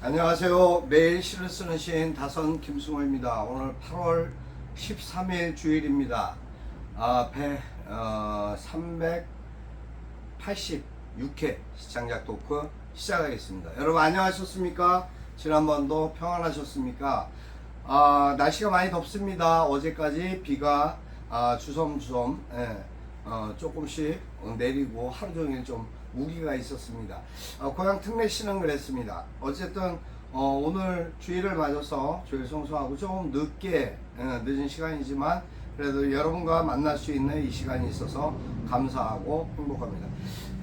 안녕하세요. 매일 시를 쓰는 시인 다선 김승호입니다. 오늘 8월 13일 주일입니다. 아, 배, 어, 386회 시장작 토크 시작하겠습니다. 여러분 안녕하셨습니까? 지난번도 평안하셨습니까? 아, 날씨가 많이 덥습니다. 어제까지 비가 아, 주섬주섬 예, 어, 조금씩 내리고 하루 종일 좀 우기가 있었습니다. 어, 고향 특례시는 그랬습니다. 어쨌든 어, 오늘 주일을 맞아서 주일 성수하고 조금 늦게 어, 늦은 시간이지만 그래도 여러분과 만날 수 있는 이 시간이 있어서 감사하고 행복합니다.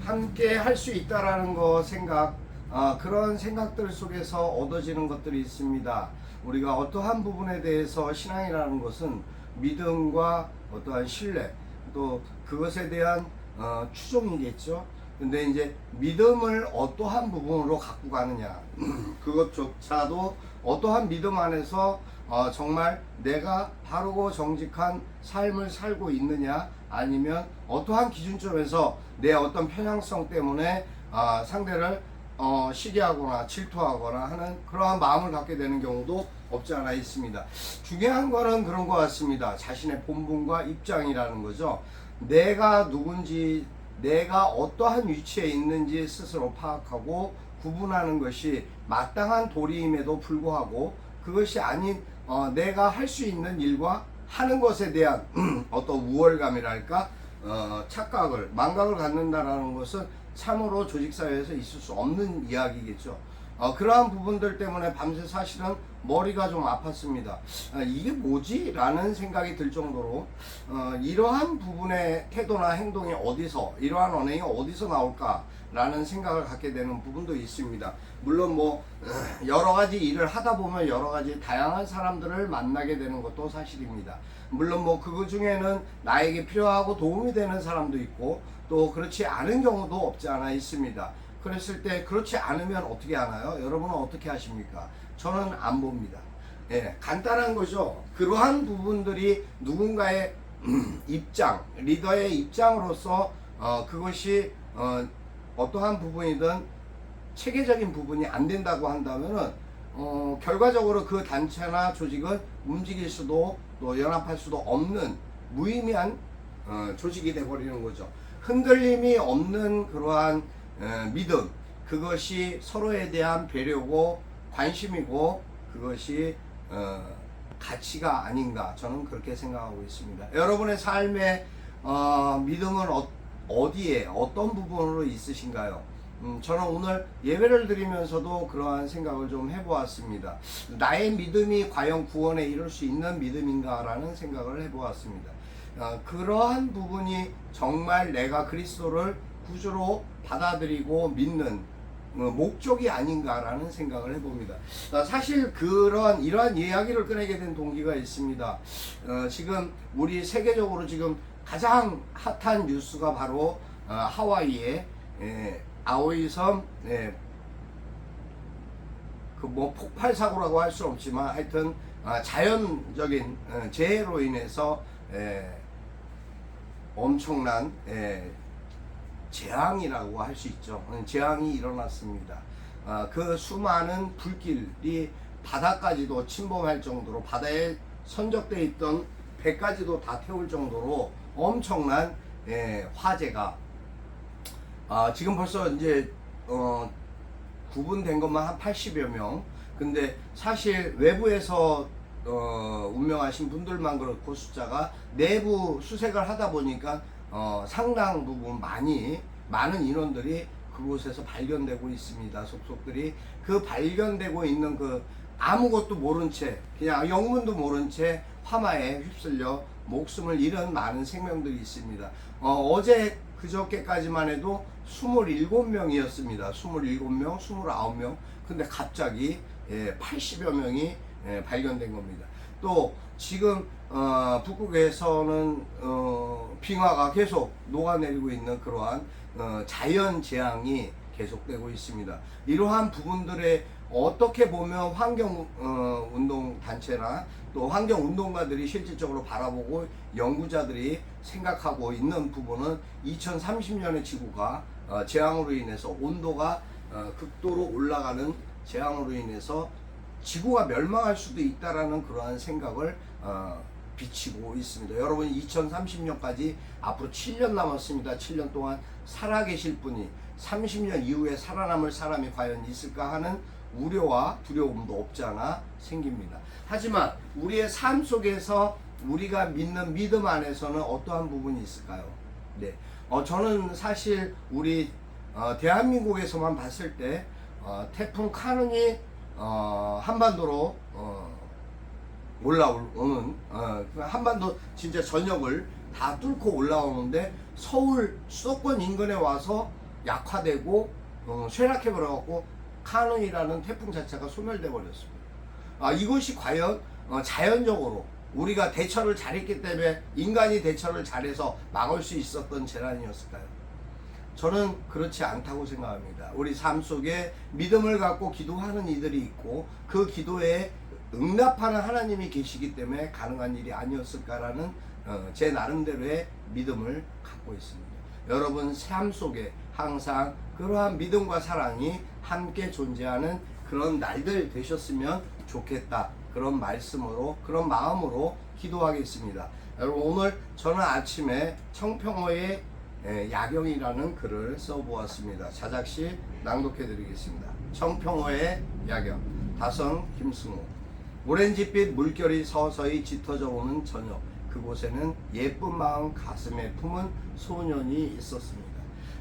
함께 할 수 있다라는 거 생각 아, 그런 생각들 속에서 얻어지는 것들이 있습니다. 우리가 어떠한 부분에 대해서 신앙이라는 것은 믿음과 어떠한 신뢰 또 그것에 대한 어, 추종이겠죠. 근데 이제 믿음을 어떠한 부분으로 갖고 가느냐 그것조차도 어떠한 믿음 안에서 어, 정말 내가 바르고 정직한 삶을 살고 있느냐 아니면 어떠한 기준점에서 내 어떤 편향성 때문에 아, 상대를 어, 시기하거나 질투하거나 하는 그러한 마음을 갖게 되는 경우도 없지 않아 있습니다. 중요한 거는 그런 것 같습니다. 자신의 본분과 입장이라는 거죠. 내가 누군지, 내가 어떠한 위치에 있는지 스스로 파악하고 구분하는 것이 마땅한 도리임에도 불구하고 그것이 아닌 어, 내가 할 수 있는 일과 하는 것에 대한 어떤 우월감이랄까 어, 착각을 망각을 갖는다라는 것은 참으로 조직사회에서 있을 수 없는 이야기겠죠. 어, 그러한 부분들 때문에 밤새 사실은 머리가 좀 아팠습니다. 아, 이게 뭐지? 라는 생각이 들 정도로 어, 이러한 부분의 태도나 행동이 어디서 이러한 언행이 어디서 나올까? 라는 생각을 갖게 되는 부분도 있습니다. 물론 뭐 어, 여러 가지 일을 하다 보면 여러 가지 다양한 사람들을 만나게 되는 것도 사실입니다. 물론 뭐 그거 중에는 나에게 필요하고 도움이 되는 사람도 있고 또 그렇지 않은 경우도 없지 않아 있습니다. 그랬을 때 그렇지 않으면 어떻게 하나요? 여러분은 어떻게 하십니까? 저는 안 봅니다. 예, 간단한 거죠. 그러한 부분들이 누군가의 음, 입장, 리더의 입장으로서 어, 그것이 어, 어떠한 부분이든 체계적인 부분이 안 된다고 한다면은 어, 결과적으로 그 단체나 조직은 움직일 수도 또 연합할 수도 없는 무의미한 어, 조직이 돼버리는 거죠. 흔들림이 없는 그러한 어, 믿음 그것이 서로에 대한 배려고 관심이고 그것이 어, 가치가 아닌가 저는 그렇게 생각하고 있습니다. 여러분의 삶의 어, 믿음은 어, 어디에 어떤 부분으로 있으신가요? 음, 저는 오늘 예배를 드리면서도 그러한 생각을 좀 해보았습니다. 나의 믿음이 과연 구원에 이룰 수 있는 믿음인가라는 생각을 해보았습니다. 어, 그러한 부분이 정말 내가 그리스도를 구주로 받아들이고 믿는 어, 목적이 아닌가라는 생각을 해봅니다. 어, 사실 그런 이러한 이야기를 꺼내게 된 동기가 있습니다. 어, 지금 우리 세계적으로 지금 가장 핫한 뉴스가 바로 어, 하와이의 예, 아오이섬 예, 그뭐 폭발 사고라고 할 수 없지만 하여튼 아, 자연적인 어, 재해로 인해서 예, 엄청난 예, 재앙이라고 할 수 있죠. 어, 재앙이 일어났습니다. 아, 그 수많은 불길이 바다까지도 침범할 정도로 바다에 선적돼 있던 배까지도 다 태울 정도로 엄청난 예, 화재가 아, 지금 벌써 이제 어, 구분된 것만 한 80여 명. 근데 사실 외부에서 어, 운명하신 분들만 그렇고 숫자가 내부 수색을 하다 보니까 어, 상당 부분 많이 많은 인원들이 그곳에서 발견되고 있습니다. 속속들이 그 발견되고 있는 그 아무것도 모른 채 그냥 영문도 모른 채 화마에 휩쓸려 목숨을 잃은 많은 생명들이 있습니다. 어, 어제 그저께까지만 해도 27명이었습니다. 27명, 29명. 근데 갑자기 예, 80여 명이 예, 발견된 겁니다. 또 지금 어, 북극에서는 어, 빙하가 계속 녹아내리고 있는 그러한 어, 자연 재앙이 계속되고 있습니다. 이러한 부분들에 어떻게 보면 환경 어, 운동 단체나 또 환경 운동가들이 실질적으로 바라보고 연구자들이 생각하고 있는 부분은 2030년의 지구가 어, 재앙으로 인해서 온도가 어, 극도로 올라가는 재앙으로 인해서 지구가 멸망할 수도 있다라는 그러한 생각을 어, 비치고 있습니다. 여러분 2030년까지 앞으로 7년 남았습니다. 7년 동안 살아계실 분이 30년 이후에 살아남을 사람이 과연 있을까 하는 우려와 두려움도 없지 않아 생깁니다. 하지만 우리의 삶 속에서 우리가 믿는 믿음 안에서는 어떠한 부분이 있을까요? 네, 어, 저는 사실 우리 어, 대한민국에서만 봤을 때 어, 태풍 카눈이 어, 한반도로 어, 올라오는 어, 그 한반도 진짜 전역을 다 뚫고 올라오는데 서울 수도권 인근에 와서 약화되고 어, 쇠락해 버려갖고 카눈이라는 태풍 자체가 소멸돼 버렸습니다. 아, 이것이 과연 어, 자연적으로 우리가 대처를 잘했기 때문에 인간이 대처를 잘해서 막을 수 있었던 재난이었을까요? 저는 그렇지 않다고 생각합니다. 우리 삶 속에 믿음을 갖고 기도하는 이들이 있고 그 기도에 응답하는 하나님이 계시기 때문에 가능한 일이 아니었을까라는 어, 제 나름대로의 믿음을 갖고 있습니다. 여러분 삶 속에 항상 그러한 믿음과 사랑이 함께 존재하는 그런 날들 되셨으면 좋겠다. 그런 말씀으로 그런 마음으로 기도하겠습니다. 여러분 오늘 저는 아침에 청평호의 예, 야경이라는 글을 써보았습니다. 자작시 낭독해드리겠습니다. 청평호의 야경 다성 김승호 오렌지빛 물결이 서서히 짙어져 오는 저녁 그곳에는 예쁜 마음 가슴에 품은 소년이 있었습니다.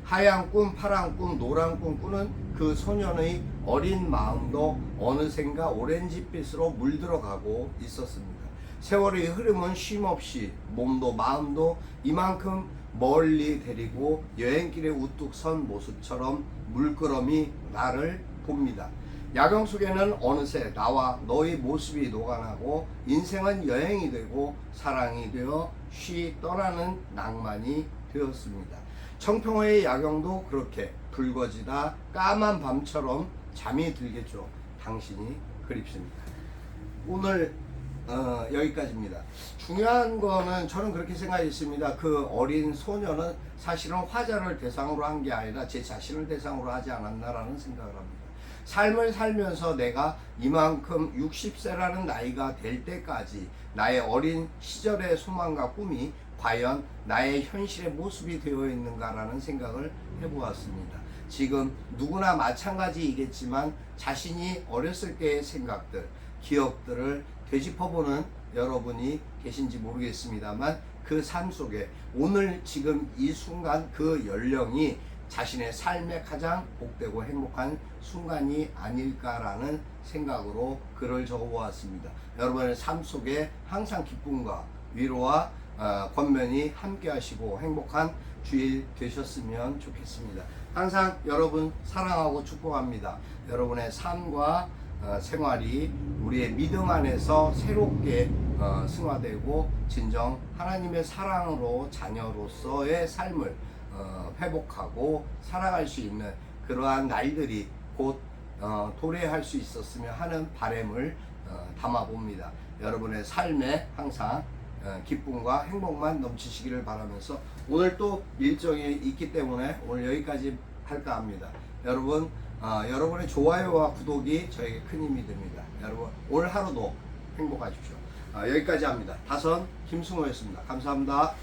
하얀 꿈, 파란 꿈, 노란 꿈 꾸는 그 소년의 어린 마음도 어느샌가 오렌지빛으로 물들어가고 있었습니다. 세월의 흐름은 쉼없이 몸도 마음도 이만큼 멀리 데리고 여행길에 우뚝 선 모습처럼 물끄러미 나를 봅니다. 야경 속에는 어느새 나와 너의 모습이 녹아나고 인생은 여행이 되고 사랑이 되어 쉬 떠나는 낭만이 되었습니다. 청평호의 야경도 그렇게 붉어지다 까만 밤처럼 잠이 들겠죠. 당신이 그립습니다. 오늘 어, 여기까지입니다. 중요한 거는 저는 그렇게 생각했습니다. 그 어린 소녀는 사실은 화자를 대상으로 한 게 아니라 제 자신을 대상으로 하지 않았나라는 생각을 합니다. 삶을 살면서 내가 이만큼 60세라는 나이가 될 때까지 나의 어린 시절의 소망과 꿈이 과연 나의 현실의 모습이 되어 있는가라는 생각을 해보았습니다. 지금 누구나 마찬가지이겠지만 자신이 어렸을 때의 생각들, 기억들을 되짚어보는 여러분이 계신지 모르겠습니다만 그 삶 속에 오늘 지금 이 순간 그 연령이 자신의 삶의 가장 복되고 행복한 순간이 아닐까라는 생각으로 글을 적어보았습니다. 여러분의 삶 속에 항상 기쁨과 위로와 어, 권면이 함께 하시고 행복한 주일 되셨으면 좋겠습니다. 항상 여러분 사랑하고 축복합니다. 여러분의 삶과 어, 생활이 우리의 믿음 안에서 새롭게 어, 승화되고 진정 하나님의 사랑으로 자녀로서의 삶을 어, 회복하고 살아갈 수 있는 그러한 날들이 곧 어, 도래할 수 있었으면 하는 바램을 어, 담아봅니다. 여러분의 삶에 항상 어, 기쁨과 행복만 넘치시기를 바라면서 오늘 또 일정이 있기 때문에 오늘 여기까지 할까 합니다. 여러분 어, 여러분의 좋아요와 구독이 저에게 큰 힘이 됩니다. 여러분 오늘 하루도 행복하십시오. 어, 여기까지 합니다. 다선 김승호였습니다. 감사합니다.